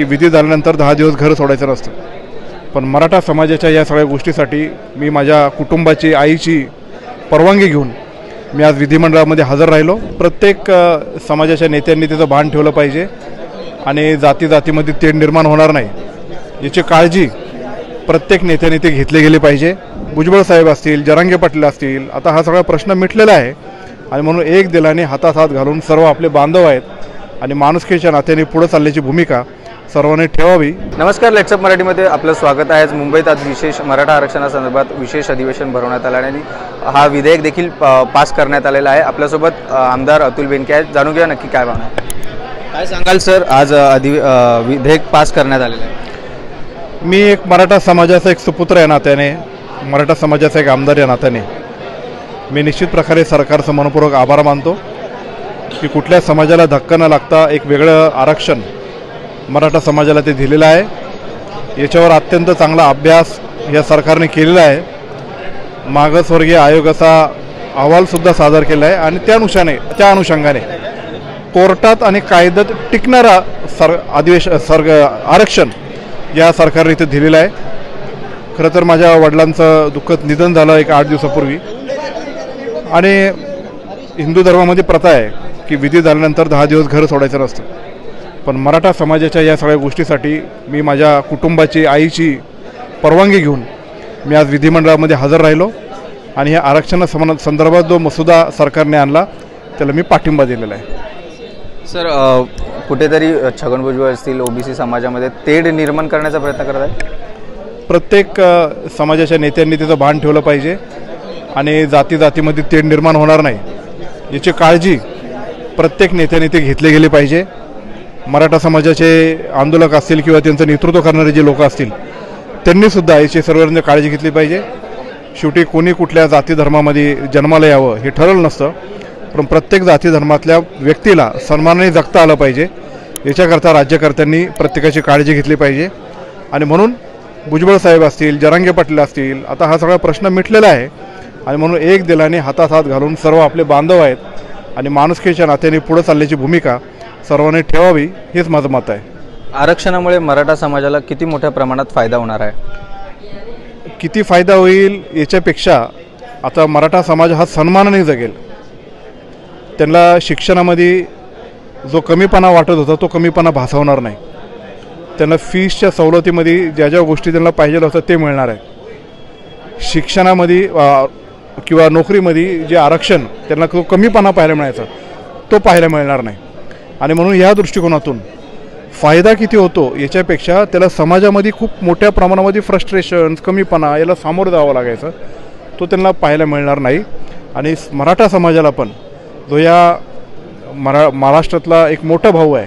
की विधी झाल्यानंतर दहा दिवस घर सोडायचं नसतं. पण मराठा समाजाच्या या सगळ्या गोष्टीसाठी मी माझ्या कुटुंबाची आईची परवानगी घेऊन मी आज विधिमंडळामध्ये हजर राहिलो. प्रत्येक समाजाच्या नेत्यांनी त्याचं भान ठेवलं पाहिजे आणि जाती जातीमध्ये तेढ निर्माण होणार नाही. याची काळजी प्रत्येक नेत्याने ते घेतले गेले पाहिजे. भुजबळ साहेब असतील जरांगे पाटील असतील आता हा सगळा प्रश्न मिटलेला आहे. आणि म्हणून एक दिलाने हातात हात घालून सर्व आपले बांधव आहेत आणि माणुसकीच्या नात्याने पुढे चालल्याची भूमिका सर्वांनी ठेवावी. नमस्कार लेट्सअप मराठीमध्ये आपलं स्वागत आहे. आज मुंबईत आज विशेष मराठा आरक्षणासंदर्भात विशेष अधिवेशन भरवण्यात आलं आणि हा विधेयक देखील प- पास करण्यात आलेला आहे. आपल्यासोबत आमदार अतुल बेनके आहेत. जाणून घेऊया नक्की काय भावना. काय सांगाल सर आज अ, अधि अ, विधेयक पास करण्यात आलेलं आहे. मी एक मराठा समाजाचा एक सुपुत्र या नात्याने. मराठा समाजाचा एक आमदार या नात्याने. मी निश्चित प्रकारे सरकारचं मनपूर्वक आभार मानतो की कुठल्या समाजाला धक्का न लागता एक वेगळं आरक्षण मराठा समाजाला ते दिलेलं आहे. याच्यावर अत्यंत चांगला अभ्यास या सरकारने केलेला आहे. मागासवर्गीय आयोगाचा अहवालसुद्धा सादर केला आहे आणि त्या अनुषाने त्या अनुषंगाने कोर्टात आणि कायद्यात टिकणारा सर अधिवेश सर्ग आरक्षण या सरकारने इथे दिलेलं आहे. खरं तर माझ्या वडिलांचं दुःखद निधन झालं एक आठ दिवसापूर्वी. आणि हिंदू धर्मामध्ये प्रथा आहे की विधी झाल्यानंतर दहा दिवस घर सोडायचं नसतं. पण मराठा समाजाच्या या सगळ्या गोष्टीसाठी मी माझ्या कुटुंबाची आईची परवानगी घेऊन मी आज विधिमंडळामध्ये हजर राहिलो आणि या आरक्षणा समान संदर्भात जो मसुदा सरकारने आणला त्याला मी पाठिंबा दिलेला आहे. सर कुठेतरी छगन भुजबळ असतील ओबीसी समाजामध्ये तेढ निर्माण करण्याचा प्रयत्न करत आहे प्रत्येक समाजाच्या नेत्यांनी त्याचं भान ठेवलं पाहिजे आणि जाती जातीमध्ये तेढ निर्माण होणार नाही याची काळजी प्रत्येक नेत्याने ते घेतले गेले पाहिजे. मराठा समाजाचे आंदोलक असतील किंवा त्यांचं नेतृत्व करणारे जे लोक असतील त्यांनीसुद्धा याची सर्वांनी काळजी घेतली पाहिजे. शेवटी कोणी कुठल्या जाती धर्मामध्ये जन्माला यावं हे ठरलं नसतं पण प्रत्येक जाती धर्मातल्या व्यक्तीला सन्मानाने जगता आलं पाहिजे. याच्याकरता राज्यकर्त्यांनी प्रत्येकाची काळजी घेतली पाहिजे. आणि म्हणून भुजबळ साहेब असतील जरांगे पाटील असतील आता हा सगळा प्रश्न मिटलेला आहे. आणि म्हणून एक दिलाने हातात हात घालून सर्व आपले बांधव आहेत आणि माणुसकीच्या नात्याने पुढं चालल्याची भूमिका सर्वांनी ठेवावी हेच माझं मत आहे. आरक्षणामुळे मराठा समाजाला किती मोठ्या प्रमाणात फायदा होणार आहे? किती फायदा होईल याच्यापेक्षा आता मराठा समाज हा सन्मानाने जगेल. त्यांना शिक्षणामध्ये जो कमीपणा वाटत होता तो कमीपणा भासवणार नाही. त्यांना फीसच्या सवलतीमध्ये ज्या ज्या गोष्टी त्यांना पाहिजे होतं ते मिळणार आहे शिक्षणामध्ये किंवा नोकरीमध्ये जे आरक्षण त्यांना तो कमीपणा पाहायला मिळायचा तो पाहायला मिळणार नाही. आणि म्हणून या दृष्टिकोनातून फायदा किती होतो याच्यापेक्षा त्याला समाजामध्ये खूप मोठ्या प्रमाणामध्ये फ्रस्ट्रेशन्स कमीपणा याला सामोरं जावं लागायचं. तो त्यांना पाहायला मिळणार नाही. आणि मराठा समाजाला पण जो या मरा महाराष्ट्रातला एक मोठा भाऊ आहे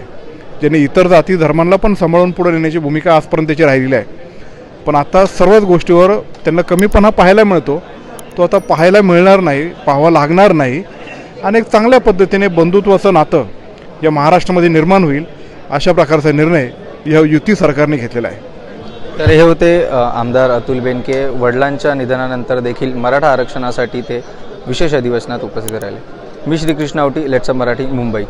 ज्याने इतर जाती धर्मांना पण सांभाळून पुढे नेण्याची भूमिका आजपर्यंत त्याची राहिलेली आहे. पण आता सर्वच गोष्टीवर त्यांना कमीपणा पाहायला मिळतो. तो आता पाहायला मिळणार नाही पाहावा लागणार नाही. आणि एक चांगल्या पद्धतीने बंधुत्वाचं नातं या महाराष्ट्रामध्ये निर्माण होईल अशा प्रकारचा निर्णय या युती सरकारने घेतलेला आहे. तर हे होते आमदार अतुल बेनके. वडिलांच्या निधनानंतर देखील मराठा आरक्षणासाठी ते विशेष अधिवेशनात उपस्थित राहिले. मी श्रीकृष्ण आवटी लेट्सअप मराठी मुंबई.